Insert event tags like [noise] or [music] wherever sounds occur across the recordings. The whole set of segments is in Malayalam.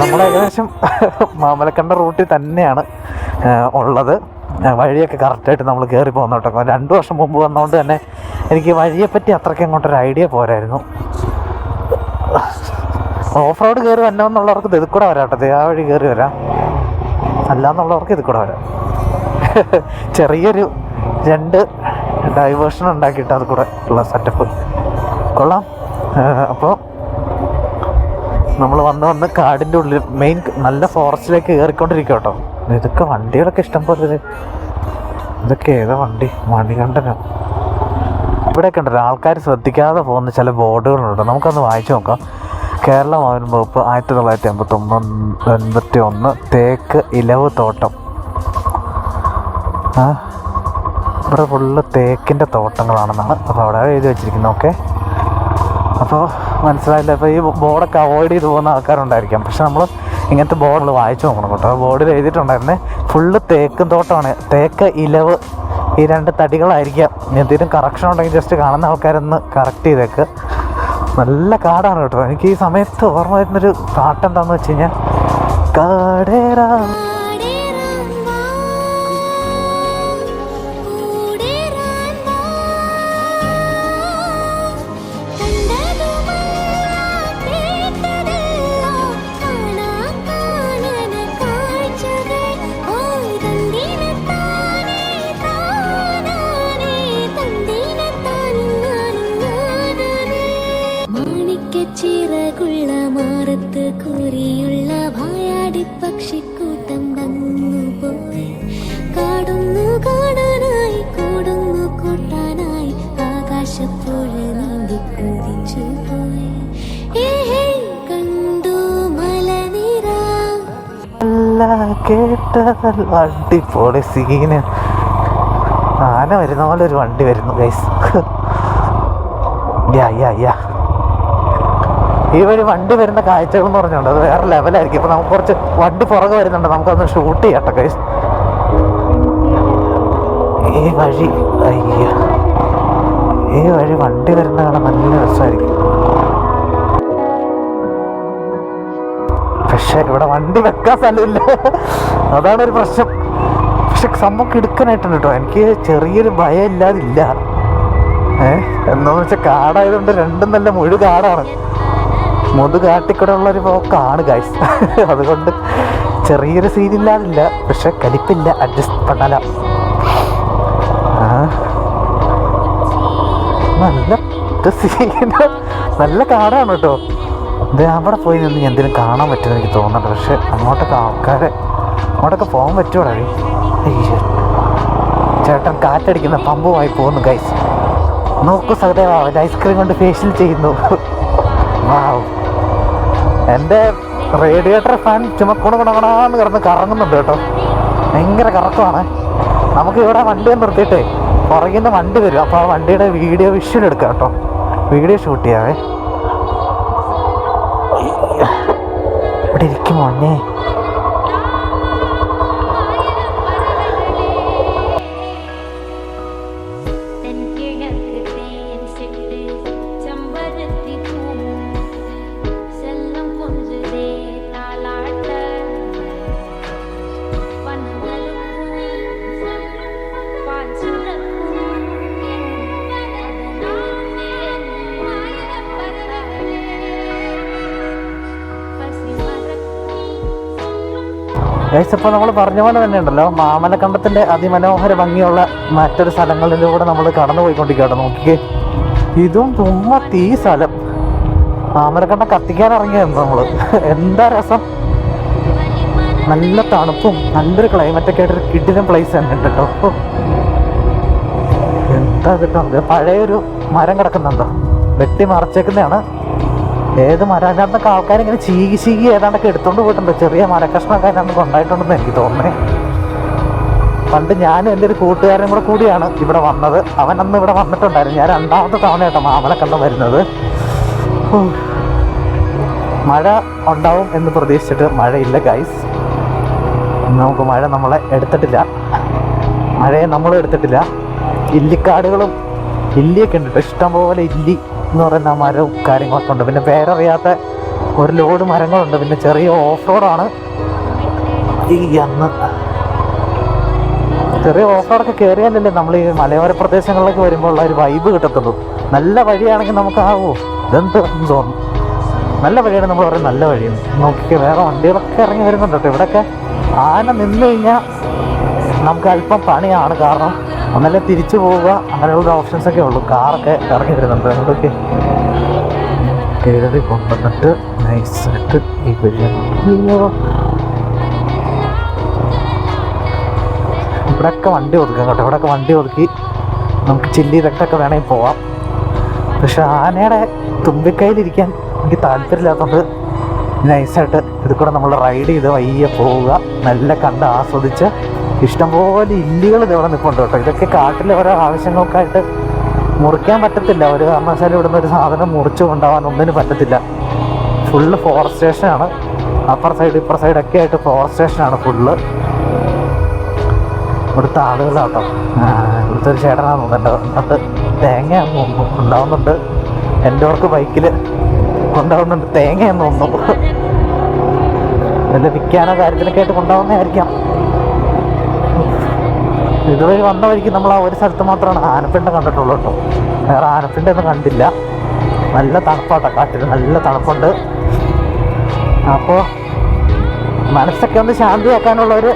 നമ്മൾ ഏകദേശം [laughs] മാമലക്കണ്ട റൂട്ടിൽ തന്നെയാണ് ഉള്ളത്. വഴിയൊക്കെ കറക്റ്റായിട്ട് നമ്മൾ കയറി പോകുന്ന കേട്ടോ രണ്ട് വർഷം മുമ്പ് വന്നതുകൊണ്ട് തന്നെ എനിക്ക് വഴിയെപ്പറ്റി അത്രയ്ക്ക് അങ്ങോട്ടൊരു ഐഡിയ പോരായിരുന്നു. ഓഫ് റോഡ് കയറി വരണമെന്നുള്ളവർക്ക് ഇത് കൂടെ വരാം കേട്ടോ. ആ വഴി കയറി വരാം. അല്ലാന്നുള്ളവർക്ക് ഇത് കൂടെ വരാം. [laughs] ചെറിയൊരു രണ്ട് ഡൈവേർഷൻ ഉണ്ടാക്കിയിട്ട് അത് കൂടെ ഉള്ള സെറ്റപ്പ് കൊള്ളാം. അപ്പോൾ നമ്മൾ വന്ന് വന്ന് കാടിന്റെ ഉള്ളിൽ മെയിൻ നല്ല ഫോറസ്റ്റിലേക്ക് കയറിക്കൊണ്ടിരിക്കുക കേട്ടോ ഇതൊക്കെ വണ്ടികളൊക്കെ ഇഷ്ടം പോലെ ഇത്. ഇതൊക്കെ ഏതാ വണ്ടി? മണികണ്ഠനോ. ഇവിടെയൊക്കെ ഉണ്ടല്ലോ. ആൾക്കാർ ശ്രദ്ധിക്കാതെ പോകുന്ന ചില ബോർഡുകളുണ്ട്. നമുക്കൊന്ന് വായിച്ചു നോക്കാം. കേരള ഭവൻ വകുപ്പ് ആയിരത്തി തൊള്ളായിരത്തി എൺപത്തി ഒന്ന് എൺപത്തി ഒന്ന് തേക്ക് ഇലവ് തോട്ടം. ഇവിടെ ഫുള്ള് തേക്കിന്റെ തോട്ടങ്ങളാണെന്നാണ്. അപ്പോൾ അവിടെ എഴുതി വെച്ചിരിക്കുന്നത്. ഓക്കെ. അപ്പോൾ മനസ്സിലായില്ല? അപ്പോൾ ഈ ബോർഡൊക്കെ അവോയ്ഡ് ചെയ്ത് പോകുന്ന ആൾക്കാരുണ്ടായിരിക്കാം. പക്ഷെ നമ്മൾ ഇങ്ങനത്തെ ബോർഡ് വായിച്ചു നോക്കണം കേട്ടോ. ബോർഡിൽ എഴുതിയിട്ടുണ്ടായിരുന്നെ ഫുള്ള് തേക്കും തോട്ടമാണ് തേക്ക് ഇലവ് ഈ രണ്ട് തടികളായിരിക്കാം. എന്തെങ്കിലും കറക്ഷൻ ഉണ്ടെങ്കിൽ ജസ്റ്റ് കാണുന്ന ആൾക്കാരൊന്ന് കറക്റ്റ് ചെയ്തേക്ക്. നല്ല കാടാണ് കേട്ടോ. എനിക്ക് ഈ സമയത്ത് ഓർമ്മ വരുന്നൊരു പാട്ട് എന്താണെന്ന് വെച്ച് കഴിഞ്ഞാൽ കാടേറാ വായാടി പക്ഷിക്കൂട്ടം വന്നു പോയി കാടുന്നു കാണാനായി കൂടുന്നു കൂട്ടാനായി. ആകാശപ്പുഴ നീന്തി കുതിച്ചു പോയി. കേട്ടതല്ല. അടിപൊളി സീന് ആന വരുന്ന പോലെ ഒരു വണ്ടി വരുന്നു ഗൈസ് യാ യാ യാ ഈ വഴി വണ്ടി വരുന്ന കാഴ്ചകൾ എന്ന് പറഞ്ഞുകൊണ്ട് അത് വേറെ ലെവലായിരിക്കും ഇപ്പൊ നമുക്ക് കുറച്ച് വണ്ടി പുറകെ വരുന്നുണ്ട്. നമുക്കൊന്ന് ഷൂട്ട് ചെയ്യട്ടെ കൈസ് ഈ വഴി അയ്യ. ഈ വഴി വണ്ടി വരുന്ന കാണാൻ നല്ല രസമായിരിക്കും. പക്ഷെ ഇവിടെ വണ്ടി വെക്കാൻ സ്ഥലമില്ല. അതാണ് ഒരു പ്രശ്നം. പക്ഷെ സംഭവം എടുക്കാനായിട്ടുണ്ട് കേട്ടോ. എനിക്ക് ചെറിയൊരു ഭയം ഇല്ലാതില്ല. ഏഹ് എന്താന്ന് വെച്ചാൽ കാടായതുകൊണ്ട് രണ്ടും നല്ല മുഴു കാടാണ് മുതു കാട്ടിക്കൂടെ ഉള്ളൊരു പോക്കാണ് ഗൈസ് [laughs] അതുകൊണ്ട് ചെറിയൊരു സീനില്ലാതില്ല പക്ഷെ കലിപ്പില്ല അഡ്ജസ്റ്റ് പണ്ടല നല്ല സീന നല്ല കാടാണ് കേട്ടോ. ഇത് അവിടെ പോയി നിന്ന് എന്തെങ്കിലും കാണാൻ പറ്റുമെന്ന് എനിക്ക് തോന്നുന്നുണ്ട്. പക്ഷെ അങ്ങോട്ടൊക്കെ ആൾക്കാരെ അങ്ങോട്ടൊക്കെ പോകാൻ പറ്റുമോ വഴി അയ്യോ. ചേട്ടൻ കാറ്റടിക്കുന്ന പമ്പുമായി പോകുന്നു ഗൈസ് നോക്കൂ സഹദേവ അവന്റെ ഐസ്ക്രീം കൊണ്ട് ഫേഷ്യൽ ചെയ്യുന്നു. [laughs] വാവ് എന്റെ റേഡിയേറ്റർ ഫാൻ ചുമ കുണകുണാന്ന് കിടന്ന് കറങ്ങുന്നുണ്ട് കേട്ടോ. ഭയങ്കര കറക്കമാണ്. നമുക്ക് ഇവിടെ വണ്ടി നിർത്തിയിട്ടേ പുറകിൽ നിന്ന് വണ്ടി വരും. അപ്പോൾ ആ വണ്ടിയുടെ വീഡിയോ വിഷ്വൽ എടുക്കാം കേട്ടോ. വീഡിയോ ഷൂട്ട് ചെയ്യാവേ. ഇവിടെ ഇരിക്കും മോനെ ഇപ്പോൾ നമ്മൾ പറഞ്ഞ പോലെ തന്നെ ഉണ്ടല്ലോ മാമലക്കണ്ടത്തിന്റെ അതിമനോഹര ഭംഗിയുള്ള മറ്റൊരു സ്ഥലങ്ങളിലൂടെ നമ്മൾ കടന്നു പോയിക്കൊണ്ടിരിക്കുകയാണ് നോക്കിക്കേ. ഇതും തുമ്മ തീ സ്ഥലം. മാമലക്കണ്ട കത്തിക്കാൻ ഇറങ്ങിയത് നമ്മൾ എന്താ രസം? നല്ല തണുപ്പും നല്ലൊരു ക്ലൈമറ്റൊക്കെ ആയിട്ടൊരു കിഡിലും പ്ലേസ് തന്നെ ഉണ്ട് കേട്ടോ എന്താ കേട്ടോ പഴയൊരു മരം കിടക്കുന്നുണ്ടോ? വെട്ടി മറച്ചേക്കുന്നതാണ്. ഏത് മരം അതിനകത്തൊക്കെ ആൾക്കാർ ഇങ്ങനെ ചീകി ചീകി ഏതാണ്ടൊക്കെ എടുത്തോണ്ട് പോയിട്ടുണ്ട്. ചെറിയ മരക്കഷ്ണമൊക്കെ അതിനകത്ത് കൊണ്ടായിട്ടുണ്ടെന്ന് എനിക്ക് തോന്നുന്നേ. പണ്ട് ഞാനും എന്റെ ഒരു കൂട്ടുകാരനും കൂടെ കൂടിയാണ് ഇവിടെ വന്നത്. അവൻ അന്ന് ഇവിടെ വന്നിട്ടുണ്ടായിരുന്നു. ഞാൻ രണ്ടാമത്തെ തവണ കേട്ടോ കണ്ട വരുന്നത്. മഴ ഉണ്ടാവും എന്ന് പ്രതീക്ഷിച്ചിട്ട് മഴയില്ല ഗൈസ് നമുക്ക് മഴ നമ്മളെ എടുത്തിട്ടില്ല. മഴയെ നമ്മളും എടുത്തിട്ടില്ല. ഇല്ലിക്കാടുകളും ഇല്ലിയൊക്കെ ഉണ്ട് ഇഷ്ടംപോലെ ഇല്ലി. എന്ന് പറയുന്ന മരവും കാര്യങ്ങളൊക്കെ ഉണ്ട്. പിന്നെ പേരറിയാത്ത ഒരു ലോഡ് മരങ്ങളുണ്ട്. പിന്നെ ചെറിയ ഓഫ് റോഡാണ് ഈ അന്ന് ചെറിയ ഓഫ് റോഡൊക്കെ കയറിയാലല്ലേ നമ്മൾ ഈ മലയോര പ്രദേശങ്ങളിലേക്ക് വരുമ്പോൾ ഉള്ള ഒരു വൈബ് കിട്ടത്തുള്ളൂ. നല്ല വഴിയാണെങ്കിൽ നമുക്കാവോ ഇതെന്ത് തോന്നും. നല്ല വഴിയാണ് നമ്മൾ പറയുന്നത് നല്ല വഴിയാണ്. നോക്കിക്കുക വേറെ വണ്ടികളൊക്കെ ഇറങ്ങി വരുന്നുണ്ട് കേട്ടോ. ഇവിടെയൊക്കെ ആന നിന്ന് കഴിഞ്ഞാൽ നമുക്ക് അല്പം പണിയാണ്. കാരണം ഒന്നല്ലേ തിരിച്ചു പോവുക. അങ്ങനെയുള്ള ഓപ്ഷൻസ് ഒക്കെ ഉള്ളൂ. കാറൊക്കെ ഇറങ്ങി വരുന്നുണ്ട്. അതുകൊണ്ടൊക്കെ കയറി കൊണ്ടുവന്നിട്ട് നൈസായിട്ട് ഈ അയ്യോ ഇവിടെയൊക്കെ വണ്ടി ഒതുക്കാം കേട്ടോ. ഇവിടെയൊക്കെ വണ്ടി ഒതുക്കി നമുക്ക് ചില്ലി ഇതൊക്കെ വേണമെങ്കിൽ പോവാം. പക്ഷെ ആനയുടെ തുമ്പിക്കൈയിലിരിക്കാൻ എനിക്ക് താല്പര്യമില്ലാത്തതുകൊണ്ട് നൈസായിട്ട് ഇത് കൂടെ നമ്മൾ റൈഡ് ചെയ്ത് വയ്യ പോവുക. നല്ല കണ്ട് ആസ്വദിച്ച് ഇഷ്ടംപോലെ ഇല്ലികൾ ഇതവിടെ നിൽപ്പുണ്ട് കേട്ടോ. ഇതൊക്കെ കാട്ടിലെ ഓരോ ആവശ്യങ്ങൾക്കായിട്ട് മുറിക്കാൻ പറ്റത്തില്ല. ഒരു കാരണവശാലും ഇവിടുന്ന് ഒരു സാധനം മുറിച്ചു കൊണ്ടുപോകാൻ ഒന്നിനും പറ്റത്തില്ല. ഫുള്ള് ഫോറസ്റ്റ് സ്റ്റേഷനാണ് അപ്പർ സൈഡ് ഇപ്പർ സൈഡൊക്കെ ആയിട്ട് ഫോറസ്റ്റ് സ്റ്റേഷനാണ് ഫുള്ള്. ഇവിടുത്തെ ആളുകളാട്ടോ. ഇവിടുത്തെ ഒരു ചേട്ടനാണ് തോന്നുന്നുണ്ട് എന്നിട്ട് തേങ്ങ ഉണ്ടാവുന്നുണ്ട്. എന്റെ ഓർക്ക് ബൈക്കിൽ കൊണ്ടുപോകുന്നുണ്ട്. തേങ്ങയെന്ന് തോന്നുന്നു. [laughs] വല്ല വിൽക്കാനോ കാര്യത്തിനൊക്കെ ആയിട്ട് കൊണ്ടുപോകുന്നതായിരിക്കാം. ഇതുവഴി വന്ന വഴിക്ക് നമ്മൾ ആ ഒരു സ്ഥലത്ത് മാത്രമാണ് ആനപ്പിണ്ടം കണ്ടിട്ടുള്ളൂ കേട്ടോ. വേറെ ആനപ്പിണ്ടൊന്നും കണ്ടില്ല. നല്ല തണുപ്പാട്ടോ കാട്ടിൽ നല്ല തണുപ്പുണ്ട്. അപ്പോൾ മനസ്സൊക്കെ ഒന്ന് ശാന്തിയാക്കാനുള്ള ഒരു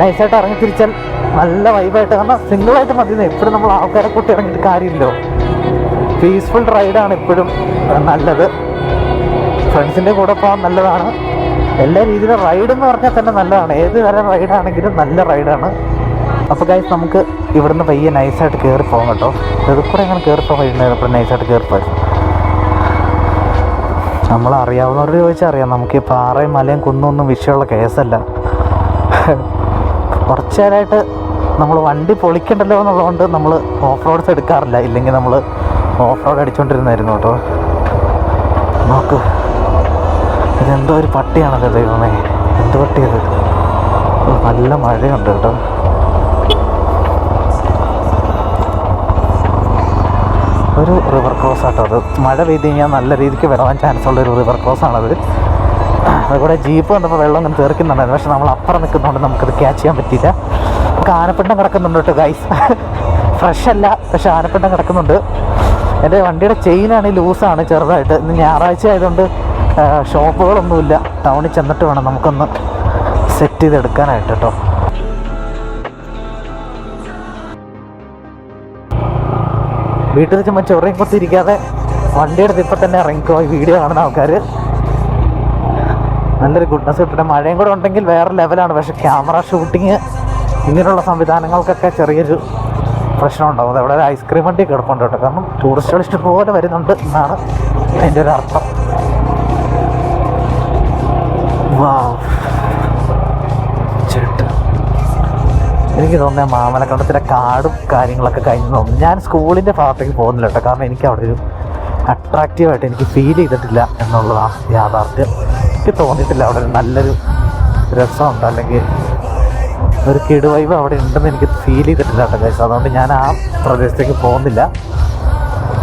നൈസായിട്ട് ഇറങ്ങി തിരിച്ചാൽ നല്ല വൈബായിട്ട് കാരണം സിംഗിളായിട്ട് മതി എപ്പോഴും നമ്മൾ ആൾക്കാരെ കൂട്ടി ഇറങ്ങിയിട്ട് കാര്യമില്ലോ പീസ്ഫുൾ റൈഡാണ് എപ്പോഴും നല്ലത്. ഫ്രണ്ട്സിന്റെ കൂടെ പോകാൻ നല്ലതാണ്. എല്ലാ രീതിയിലും റൈഡ് എന്ന് പറഞ്ഞാൽ തന്നെ നല്ലതാണ്. ഏത് തരം റൈഡാണെങ്കിലും നല്ല റൈഡാണ് അപ്പോൾ ഗൈസ് നമുക്ക് ഇവിടുന്ന് പയ്യെ നൈസായിട്ട് കയറി പോകാം കേട്ടോ. ഇത് കൂടെ അങ്ങനെ കയറി പോകാൻ കഴിയുന്നത്? അപ്പോൾ നൈസായിട്ട് കയറി പോയി നമ്മൾ അറിയാവുന്നവരോട് ചോദിച്ചാൽ അറിയാം. നമുക്ക് ഈ പാറയും മലയും കുന്നൊന്നും വിഷയമുള്ള കേസല്ല. കുറച്ച് നേരമായിട്ട് നമ്മൾ വണ്ടി പൊളിക്കണ്ടല്ലോ എന്നുള്ളതുകൊണ്ട് നമ്മൾ ഓഫ് റോഡ്സ് എടുക്കാറില്ല. ഇല്ലെങ്കിൽ നമ്മൾ ഓഫ് റോഡ് അടിച്ചുകൊണ്ടിരുന്നായിരുന്നു കേട്ടോ. നോക്ക്. ഇതെന്തോ ഒരു പട്ടിയാണല്ലോ ദൈവമേ. എന്ത് പട്ടിയത് നല്ല മഴയുണ്ട് കേട്ടോ. ഒരു റിവർ ക്രോസ് ആട്ടോ അത്. മഴ പെയ്ത് കഴിഞ്ഞാൽ നല്ല രീതിക്ക് വരാൻ ചാൻസ് ഉള്ള ഒരു റിവർ ക്രോസ് ആണത്. അതുകൂടെ ജീപ്പ് വന്നപ്പോൾ വെള്ളം ഇങ്ങനെ തീർക്കുന്നുണ്ടായിരുന്നു പക്ഷെ നമ്മൾ അപ്പുറം നിൽക്കുന്നതുകൊണ്ട് നമുക്കത് ക്യാച്ച് ചെയ്യാൻ പറ്റിയില്ല. നമുക്ക് ആനപ്പിണ്ടം കിടക്കുന്നുണ്ട് കേട്ടോ ഗൈസ് ഫ്രഷ് അല്ല പക്ഷെ ആനപ്പിണ്ടം കിടക്കുന്നുണ്ട്. എന്റെ വണ്ടിയുടെ ചെയിനാണ് ലൂസാണ് ചെറുതായിട്ട്. ഇന്ന് ഞായറാഴ്ച ആയതുകൊണ്ട് ഷോപ്പുകളൊന്നുമില്ല ടൗണിൽ ചെന്നിട്ട് വേണം നമുക്കൊന്ന് സെറ്റ് ചെയ്തെടുക്കാനായിട്ട് കേട്ടോ. വീട്ടിൽ ചുമ്മാ ചൊറിയും കൊത്തിരിക്കാതെ വണ്ടിയുടെ ഇപ്പം തന്നെ ഇറങ്ങിക്കോ ഈ വീഡിയോ കാണുന്ന ആൾക്കാർ നല്ലൊരു ഗുഡ്നസ് കിട്ടട്ടെ. മഴയും കൂടെ ഉണ്ടെങ്കിൽ വേറെ ലെവലാണ് പക്ഷേ ക്യാമറ ഷൂട്ടിങ് ഇങ്ങനെയുള്ള സംവിധാനങ്ങൾക്കൊക്കെ ചെറിയൊരു പ്രശ്നം ഉണ്ടാവും. അത് അവിടെ ഒരു ഐസ്ക്രീം വണ്ടി കിടപ്പുണ്ട് കേട്ടോ. കാരണം ടൂറിസ്റ്റുകൾ ഇഷ്ടംപോലെ വരുന്നുണ്ട് എന്നാണ് അതിന്റെ ഒരു അർത്ഥം. എനിക്ക് തോന്നുന്നത് മാമലക്കണ്ടത്തിലെ കാടും കാര്യങ്ങളൊക്കെ കഴിഞ്ഞു തോന്നുന്നു. ഞാൻ സ്കൂളിന്റെ ഭാഗത്തേക്ക് പോകുന്നില്ല കേട്ടോ. കാരണം എനിക്ക് അവിടെ ഒരു അട്രാക്റ്റീവായിട്ട് എനിക്ക് ഫീൽ ചെയ്തിട്ടില്ല എന്നുള്ളതാണ് യാഥാർത്ഥ്യം. എനിക്ക് തോന്നിയിട്ടില്ല അവിടെ ഒരു നല്ലൊരു രസമുണ്ട് അല്ലെങ്കിൽ ഒരു കിടുവൈവ് അവിടെ ഉണ്ടെന്ന് എനിക്ക് ഫീൽ ചെയ്തിട്ടില്ല കേട്ടോ ഗൈസ് അതുകൊണ്ട് ഞാൻ ആ പ്രദേശത്തേക്ക് പോകുന്നില്ല.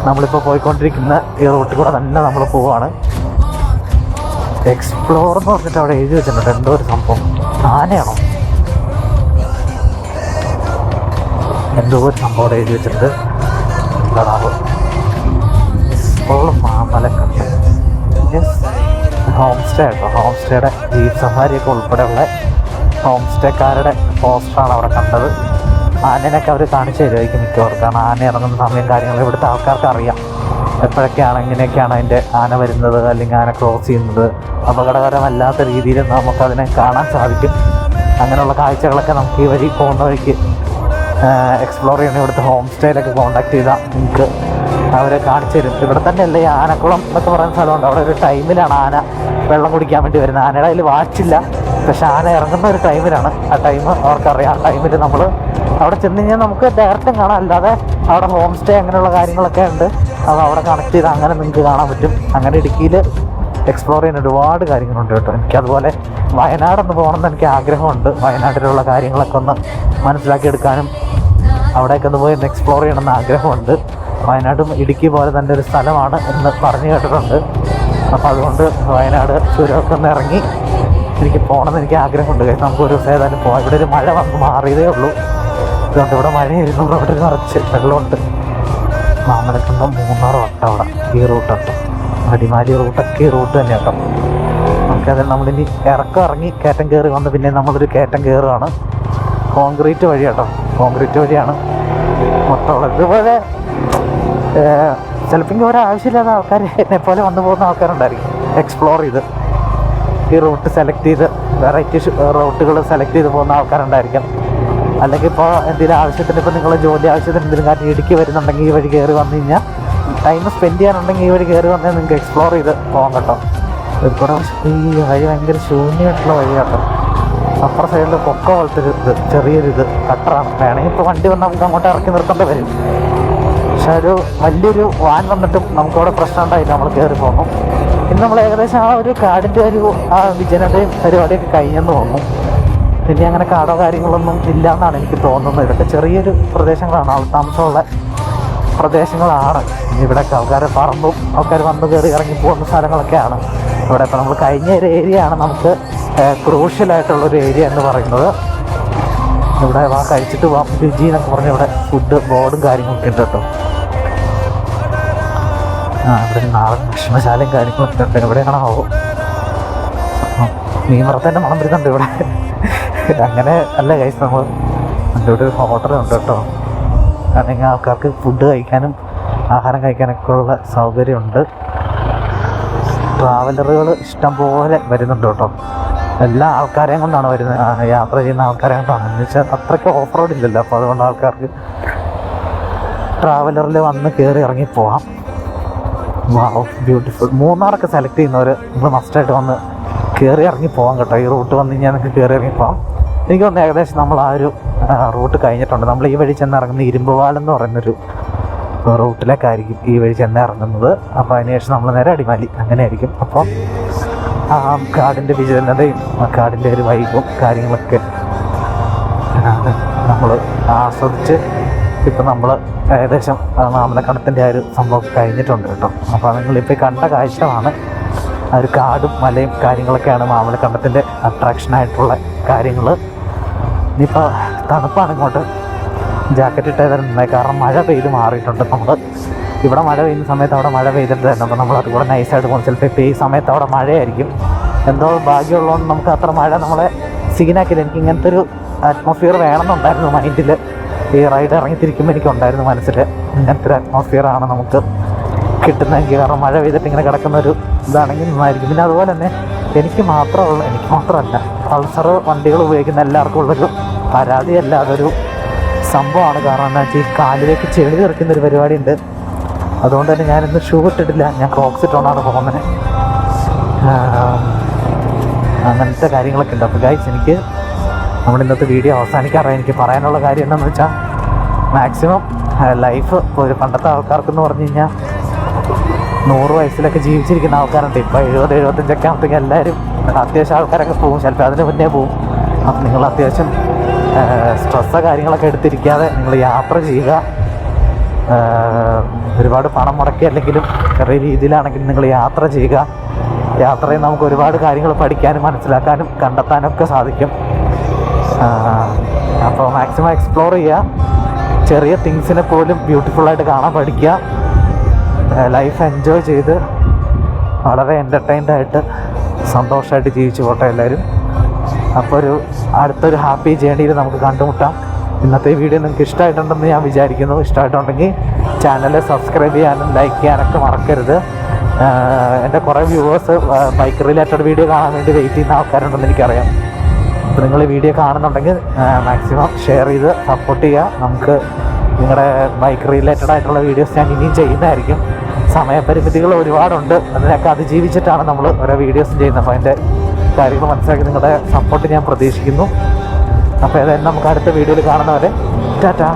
നമ്മളിപ്പോൾ പോയിക്കൊണ്ടിരിക്കുന്ന ഈ റൂട്ടിൽ കൂടെ തന്നെ നമ്മൾ പോവാണ്. എക്സ്പ്ലോർ എന്ന് പറഞ്ഞിട്ട് അവിടെ എഴുതി വെച്ചിട്ടുണ്ട്. എന്തോ ഒരു സംഭവം. ആനയാണോ? എന്തോ ഒരു സംഭവം എഴുതി വെച്ചിട്ടുണ്ട്. എന്താണാവോ? ഹോം സ്റ്റേ കേട്ടോ ഹോം സ്റ്റേയുടെ ജീപ്പ് സഫാരിയൊക്കെ ഉൾപ്പെടെയുള്ള ഹോം സ്റ്റേക്കാരുടെ പോസ്റ്ററാണ് അവിടെ കണ്ടത്. ആനേനൊക്കെ അവർ കാണിച്ചു തരുമായിരിക്കും മിക്കവാറും. കാരണം ആന ഇറങ്ങുന്ന സമയം കാര്യങ്ങൾ ഇവിടുത്തെ ആൾക്കാർക്ക് അറിയാം. എപ്പോഴൊക്കെയാണ് എങ്ങനെയൊക്കെയാണ് അതിന്റെ ആന വരുന്നത് അല്ലെങ്കിൽ ആന ക്രോസ് ചെയ്യുന്നത്. അപകടകരമല്ലാത്ത രീതിയിൽ നമുക്കതിനെ കാണാൻ സാധിക്കും. അങ്ങനെയുള്ള കാഴ്ചകളൊക്കെ നമുക്ക് ഈ വഴി പോകുന്ന വഴിക്ക് എക്സ്പ്ലോർ ചെയ്യണം ഇവിടുത്തെ ഹോം സ്റ്റേയിലൊക്കെ കോൺടാക്ട് ചെയ്താൽ നിങ്ങൾക്ക് അവരെ കാണിച്ചു തരും. ഇവിടെ തന്നെ അല്ലേ ആനക്കുളം എന്നൊക്കെ പറയുന്ന സ്ഥലമുണ്ട്. അവിടെ ഒരു ടൈമിലാണ് ആന വെള്ളം കുടിക്കാൻ വേണ്ടി വരുന്നത്. ആനയുടെ അതിൽ വാച്ചില്ല പക്ഷെ ആന ഇറങ്ങുന്ന ഒരു ടൈമിലാണ് ആ ടൈം അവർക്കറിയാം. ആ ടൈമിൽ നമ്മൾ അവിടെ ചെന്ന് കഴിഞ്ഞാൽ നമുക്ക് ഡയറക്റ്റും കാണാം. അല്ലാതെ അവിടെ ഹോം സ്റ്റേ അങ്ങനെയുള്ള കാര്യങ്ങളൊക്കെ ഉണ്ട്. അത് അവിടെ കണക്ട് ചെയ്ത് അങ്ങനെ നിങ്ങൾക്ക് കാണാൻ പറ്റും. അങ്ങനെ ഇടുക്കിയിൽ എക്സ്പ്ലോർ ചെയ്യാൻ ഒരുപാട് കാര്യങ്ങളുണ്ട് കേട്ടോ. എനിക്ക് അതുപോലെ വയനാടൊന്ന് പോകണമെന്ന് എനിക്ക് ആഗ്രഹമുണ്ട്. വയനാട്ടിലുള്ള കാര്യങ്ങളൊക്കെ ഒന്ന് മനസ്സിലാക്കിയെടുക്കാനും അവിടെയൊക്കെ ഒന്ന് പോയി ഒന്ന് എക്സ്പ്ലോർ ചെയ്യണമെന്ന് ആഗ്രഹമുണ്ട്. വയനാടും ഇടുക്കി പോലെ തന്നെ ഒരു സ്ഥലമാണ് എന്ന് പറഞ്ഞു കേട്ടിട്ടുണ്ട്. അപ്പോൾ അതുകൊണ്ട് വയനാട് ചുരമൊക്കെ ഒന്ന് ഇറങ്ങി എനിക്ക് പോകണമെന്ന് എനിക്ക് ആഗ്രഹമുണ്ട്. കാര്യം നമുക്ക് ഒരു ദിവസം ഏതായാലും പോകാം ഇവിടെ ഒരു മഴ വന്ന് മാറിയതേ ഉള്ളൂ. അതുകൊണ്ട് ഇവിടെ മഴയായിരുന്നു റോഡിൽ നിറച്ച് വെള്ളമുണ്ട്. മാമലക്കുണ്ടോ മൂന്നാറ് വട്ടം അവിടെ ഈ റൂട്ടുണ്ട് അടിമാലി റൂട്ടൊക്കെ റൂട്ട് തന്നെ കേട്ടോ. നമുക്കത് നമ്മളിനി ഇറക്കം ഇറങ്ങി കയറ്റം കയറി വന്ന് പിന്നെ നമ്മളൊരു കയറ്റം കയറുകയാണ് കോൺക്രീറ്റ് വഴി കേട്ടോ. കോൺക്രീറ്റ് വഴിയാണ് മൊത്തമുള്ളത് ഇതുപോലെ ചിലപ്പോൾ ഇങ്ങനെ ഒരാവശ്യമില്ലാത്ത ആൾക്കാർ എന്നെ പോലെ വന്നു പോകുന്ന ആൾക്കാരുണ്ടായിരിക്കും. എക്സ്പ്ലോർ ചെയ്ത് ഈ റൂട്ട് സെലക്ട് ചെയ്ത് വെറൈറ്റി റൂട്ടുകൾ സെലക്ട് ചെയ്ത് പോകുന്ന ആൾക്കാരുണ്ടായിരിക്കും. അല്ലെങ്കിൽ ഇപ്പോൾ എന്തെങ്കിലും ആവശ്യത്തിന് ഇപ്പോൾ നിങ്ങൾ ജോലി ആവശ്യത്തിന് എന്തെങ്കിലും കാര്യം ഇടുക്കി വരുന്നുണ്ടെങ്കിൽ ഈ വഴി കയറി വന്നു കഴിഞ്ഞാൽ ടൈം സ്പെൻഡ് ചെയ്യാനുണ്ടെങ്കിൽ ഈ വഴി കയറി വന്നാൽ നിങ്ങൾക്ക് എക്സ്പ്ലോർ ചെയ്ത് പോകാം കേട്ടോ. ഇവിടെ ഈ വഴി ഭയങ്കര ശൂന്യമായിട്ടുള്ള വഴി കേട്ടോ അപ്പുറ സൈഡിൽ പൊക്ക പോലത്തെ ഇത് ചെറിയൊരു ഇത് കട്ടറാണ് വേണമെങ്കിൽ ഇപ്പോൾ വണ്ടി വന്നാൽ നമുക്ക് അങ്ങോട്ട് ഇറക്കി നിർത്തേണ്ടി വരും. പക്ഷെ ഒരു വലിയൊരു വാൻ വന്നിട്ടും നമുക്കവിടെ പ്രശ്നം ഉണ്ടായില്ല നമ്മൾ കയറി പോന്നു. ഇന്ന് നമ്മൾ ഏകദേശം ആ ഒരു കാടിന്റെ ഒരു ആ വിജയനതയും പരിപാടിയൊക്കെ കഴിഞ്ഞെന്ന് തോന്നുന്നു. പിന്നെ അങ്ങനെ കാടോ കാര്യങ്ങളൊന്നും ഇല്ല എന്നാണ് എനിക്ക് തോന്നുന്നത്. ഇതൊക്കെ ചെറിയൊരു പ്രദേശങ്ങളാണ് ആൾ താമസമുള്ള പ്രദേശങ്ങളാണ്. ഇവിടെ ആൾക്കാർ പറമ്പും ആൾക്കാർ വന്ന് കയറി ഇറങ്ങി പോകുന്ന സ്ഥലങ്ങളൊക്കെയാണ്. ഇവിടെ ഇപ്പോൾ നമ്മൾ കഴിഞ്ഞ ഒരു ഏരിയ ആണ് നമുക്ക് ക്രൂഷ്യലായിട്ടുള്ളൊരു ഏരിയ എന്ന് പറയുന്നത്. ഇവിടെ വാ കഴിച്ചിട്ട് വാ. രുചി എന്നൊക്കെ പറഞ്ഞ് ഇവിടെ ഫുഡ് ബോർഡും കാര്യങ്ങളൊക്കെ ഉണ്ട് കേട്ടോ. ആ ഇവിടെ നാടൻ ഭക്ഷണശാലയും കാര്യങ്ങളൊക്കെ ഉണ്ട്. എവിടെയാണോ ആവോ മീൻ വറുത്തതിന്റെ മണം വരുന്നുണ്ട് ഇവിടെ. അങ്ങനെ അല്ല കഴിച്ച് നമ്മൾ എന്റെ ഇവിടെ ഒരു ഹോട്ടലുണ്ട് കേട്ടോ. അല്ലെങ്കിൽ ആൾക്കാർക്ക് ഫുഡ് കഴിക്കാനും ആഹാരം കഴിക്കാനൊക്കെ ഉള്ള സൗകര്യമുണ്ട്. ട്രാവലറുകൾ ഇഷ്ടം പോലെ വരുന്നുണ്ട് കേട്ടോ. എല്ലാ ആൾക്കാരെയും കൊണ്ടാണ് വരുന്നത്. യാത്ര ചെയ്യുന്ന ആൾക്കാരെ കൊണ്ടാണ്. എന്ന് വെച്ചാൽ അത്രയ്ക്ക് ഓഫ് റോഡ് ഇല്ലല്ലോ. അപ്പോൾ അതുകൊണ്ട് ആൾക്കാർക്ക് ട്രാവലറിൽ വന്ന് കയറി ഇറങ്ങി പോവാം. ബ്യൂട്ടിഫുൾ മൂന്നാറൊക്കെ സെലക്ട് ചെയ്യുന്നവർ നിങ്ങൾ മസ്റ്റായിട്ട് വന്ന് കയറി ഇറങ്ങി പോകാം കേട്ടോ. ഈ റൂട്ട് വന്ന് കഴിഞ്ഞാൽ നിങ്ങൾക്ക് കയറി ഇറങ്ങി പോകാം എനിക്ക് തോന്നുന്നു ഏകദേശം നമ്മൾ ആ ഒരു റൂട്ട് കഴിഞ്ഞിട്ടുണ്ട്. നമ്മൾ ഈ വഴി ചെന്ന് ഇറങ്ങുന്ന ഇരുമ്പുപാലം എന്ന് പറയുന്നൊരു റൂട്ടിലേക്കായിരിക്കും ഈ വഴി ചെന്ന് ഇറങ്ങുന്നത് അപ്പോൾ അതിനുശേഷം നമ്മൾ നേരെ അടിമാലി. അങ്ങനെയായിരിക്കും. അപ്പം ആ കാടിന്റെ വിചലനതയും കാടിന്റെ ഒരു വൈബും കാര്യങ്ങളൊക്കെ നമ്മൾ ആസ്വദിച്ച് ഇപ്പം നമ്മൾ ഏകദേശം ആ മാമലക്കടത്തിന്റെ ആ ഒരു സംഭവം കഴിഞ്ഞിട്ടുണ്ട് കേട്ടോ. അപ്പോൾ നിങ്ങളിപ്പോൾ കണ്ട കാഴ്ചയാണ് ആ ഒരു കാടും മലയും കാര്യങ്ങളൊക്കെയാണ് മാമലക്കണ്ടത്തിന്റെ അട്രാക്ഷനായിട്ടുള്ള കാര്യങ്ങൾ ഇനിയിപ്പോൾ തണുപ്പാണ് ഇങ്ങോട്ട് ജാക്കറ്റ് ഇട്ടേതരുന്നത് കാരണം മഴ പെയ്ത് മാറിയിട്ടുണ്ട് നമ്മൾ ഇവിടെ മഴ പെയ്യുന്ന സമയത്ത് അവിടെ മഴ പെയ്തിട്ട് തന്നെ. അപ്പോൾ നമ്മൾ അതുകൂടെ നൈസായിട്ട് പോകണം ചിലപ്പോൾ ഇപ്പോൾ ഈ സമയത്ത് അവിടെ മഴയായിരിക്കും. എന്തോ ഭാഗ്യമുള്ളതുകൊണ്ട് നമുക്ക് അത്ര മഴ നമ്മളെ സീനാക്കിയില്ല എനിക്ക് ഇങ്ങനത്തെ ഒരു അറ്റ്മോസ്ഫിയർ വേണമെന്നുണ്ടായിരുന്നു മൈൻഡിൽ ഈ റൈഡ് ഇറങ്ങിത്തിരിക്കുമ്പോൾ എനിക്കുണ്ടായിരുന്നു മനസ്സിൽ ഇങ്ങനത്തെ ഒരു അറ്റ്മോസ്ഫിയറാണ് നമുക്ക് കിട്ടുന്നതെങ്കിൽ. കാരണം മഴ പെയ്തിട്ട് ഇങ്ങനെ കിടക്കുന്ന ഒരു ഇതാണെങ്കിൽ നന്നായിരിക്കും. പിന്നെ അതുപോലെ തന്നെ എനിക്ക് മാത്രമുള്ള എനിക്ക് മാത്രമല്ല. പൾസർ വണ്ടികൾ ഉപയോഗിക്കുന്ന എല്ലാവർക്കും ഉള്ളൊരു പരാതിയല്ല. അതൊരു സംഭവമാണ്. കാരണം എന്താ വെച്ചാൽ ഈ കാലിലേക്ക് ചെളി തെറിക്കുന്ന ഒരു പരിപാടി ഉണ്ട് അതുകൊണ്ട് തന്നെ ഞാനിന്ന് ഷൂ ഇട്ടിട്ടില്ല. ഞാൻ ക്രോക്സ് ഇട്ടുകൊണ്ടാണ് പോകുന്നത്. അങ്ങനത്തെ കാര്യങ്ങളൊക്കെ ഉണ്ട്. അപ്പോൾ ഗൈസ് എനിക്ക് നമ്മുടെ ഇന്നത്തെ വീഡിയോ അവസാനിക്കാറായി. എനിക്ക് പറയാനുള്ള കാര്യം എന്താണെന്ന് വെച്ചാൽ മാക്സിമം ലൈഫ് ഒരു പണ്ടത്തെ ആൾക്കാർക്കെന്ന് പറഞ്ഞു കഴിഞ്ഞാൽ നൂറ് വയസ്സിലൊക്കെ ജീവിച്ചിരിക്കുന്ന ആൾക്കാരുണ്ട്. ഇപ്പോൾ എഴുപത് എഴുപത്തഞ്ചൊക്കെ ആകുമ്പോഴത്തേക്കും എല്ലാവരും അത്യാവശ്യം ആൾക്കാരൊക്കെ പോകും ചിലപ്പോൾ അതിന് മുന്നേ പോകും അപ്പം നിങ്ങൾ അത്യാവശ്യം സ്ട്രെസ്സോ കാര്യങ്ങളൊക്കെ എടുത്തിരിക്കാതെ നിങ്ങൾ യാത്ര ചെയ്യുക. ഒരുപാട് പണം മുടക്കി അല്ലെങ്കിലും ചെറിയ രീതിയിലാണെങ്കിലും നിങ്ങൾ യാത്ര ചെയ്യുക. യാത്രയിൽ നമുക്ക് ഒരുപാട് കാര്യങ്ങൾ പഠിക്കാനും മനസ്സിലാക്കാനും കണ്ടെത്താനും ഒക്കെ സാധിക്കും അപ്പോൾ മാക്സിമം എക്സ്പ്ലോർ ചെയ്യുക. ചെറിയ തിങ്സിനെ പോലും ബ്യൂട്ടിഫുള്ളായിട്ട് കാണാൻ പഠിക്കുക. ലൈഫ് എൻജോയ് ചെയ്ത് വളരെ എന്റർടൈൻഡ് ആയിട്ട് സന്തോഷമായിട്ട് ജീവിച്ചു പോട്ടെ എല്ലാവരും. അപ്പോൾ ഒരു അടുത്തൊരു ഹാപ്പി ജേണിയിൽ നമുക്ക് കണ്ടുമുട്ടാം. ഇന്നത്തെ വീഡിയോ നിങ്ങൾക്ക് ഇഷ്ടമായിട്ടുണ്ടെന്ന് ഞാൻ വിചാരിക്കുന്നു. ഇഷ്ടമായിട്ടുണ്ടെങ്കിൽ ചാനൽ സബ്സ്ക്രൈബ് ചെയ്യാനും ലൈക്ക് ചെയ്യാനൊക്കെ മറക്കരുത്. എന്റെ കുറേ വ്യൂവേഴ്സ് ബൈക്ക് റിലേറ്റഡ് വീഡിയോ കാണാൻ വേണ്ടി വെയിറ്റ് ചെയ്യുന്ന ആൾക്കാരുണ്ടെന്ന് എനിക്കറിയാം. അപ്പോൾ നിങ്ങൾ വീഡിയോ കാണുന്നുണ്ടെങ്കിൽ മാക്സിമം ഷെയർ ചെയ്ത് സപ്പോർട്ട് ചെയ്യുക. നമുക്ക് നിങ്ങളുടെ ബൈക്ക് റിലേറ്റഡ് ആയിട്ടുള്ള വീഡിയോസ് ഞാൻ ഇനിയും ചെയ്യുന്നതായിരിക്കും. സമയപരിമിതികൾ ഒരുപാടുണ്ട്. അതിനൊക്കെ അതിജീവിച്ചിട്ടാണ് നമ്മൾ ഓരോ വീഡിയോസ് ചെയ്യുന്നത്. അപ്പോൾ അതിന്റെ കാര്യങ്ങൾ മനസ്സിലാക്കി നിങ്ങളുടെ സപ്പോർട്ട് ഞാൻ പ്രതീക്ഷിക്കുന്നു. അപ്പോൾ ഏതായാലും നമുക്ക് അടുത്ത വീഡിയോയിൽ കാണുന്നവരെ ടാറ്റാ.